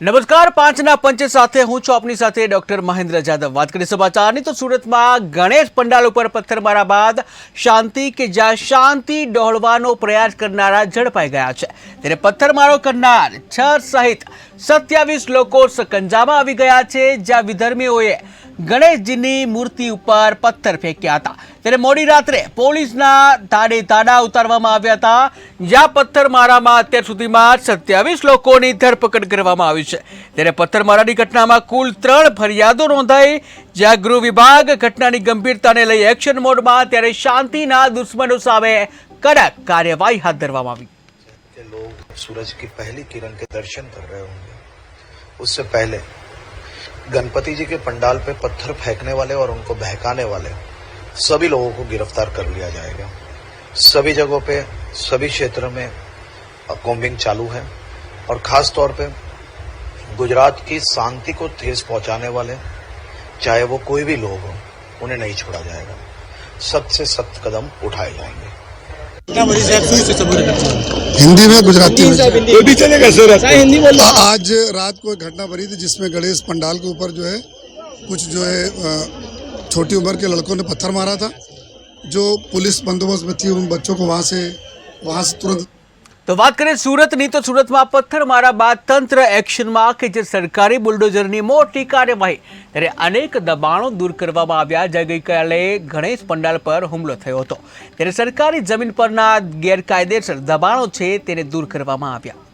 નમસ્કાર, પાંચના પંચ સાથે હું છું આપની સાથે ડોક્ટર મહેન્દ્ર જાદવ. વાત કરીએ સમાચારની તો સુરતમાં ગણેશ પંડાલ ઉપર પથ્થરમારા બાદ શાંતિ કે જ્યાં શાંતિ ડહોળવાનો પ્રયાસ કરનારા ઝડપાઈ ગયા છે. ત્યારે પથ્થરમારો કરનાર છ સહિત સત્યાવીસ લોકો સકંજામાં આવી ગયા છે, જ્યાં વિધર્મીઓએ ગણેશજીની મૂર્તિ ઉપર પથ્થર ફેંક્યા હતા. ત્યારે મોડી રાત્રે પોલીસના તાડે તાડા ઉતારવામાં આવ્યા હતા જ્યાં પથ્થરમારામાં અત્યાર સુધીમાં સત્યાવીસ લોકોની ધરપકડ કરવામાં આવી છે ત્યારે પથ્થરમારાની ઘટનામાં કુલ ત્રણ ફરિયાદો નોંધાઈ જ્યાં ગૃહ વિભાગ ઘટનાની ગંભીરતાને લઈ એક્શન મોડમાં ત્યારે શાંતિના દુશ્મનો સામે કડક કાર્યવાહી હાથ ધરવામાં આવી के लोग सूरज की पहली किरण के दर्शन कर रहे होंगे उससे पहले गणपति जी के पंडाल पे पत्थर फेंकने वाले और उनको बहकाने वाले सभी लोगों को गिरफ़्तार कर लिया जाएगा। सभी जगहों पे सभी क्षेत्र में कॉम्बिंग चालू है और खास तौर पे गुजरात की शांति को ठेस पहुँचाने वाले चाहे वो कोई भी लोग हो उन्हें नहीं छोड़ा जाएगा। सख्त से सख्त कदम उठाए जाएँगे। हिंदी में गुजराती में। कोई भी चलेगा सर हिंदी बोल आज रात को एक घटना बनी थी जिसमें गणेश पंडाल के ऊपर जो है कुछ जो है छोटी उम्र के लड़कों ने पत्थर मारा था जो पुलिस बंदोबस्त में थी उन बच्चों को वहाँ से वहाँ से तुरंत તો વાત કરીએ સુરતની તો સુરતમાં પથ્થરમારા બાદ તંત્ર એક્શનમાં કે જે સરકારી બુલડોઝરની મોટી કાર્યવાહી ત્યારે અનેક દબાણો દૂર કરવામાં આવ્યા જે ગઈકાલે ગણેશ પંડાલ પર હુમલો થયો હતો ત્યારે સરકારી જમીન પરના ગેરકાયદેસર દબાણો છે તેને દૂર કરવામાં આવ્યા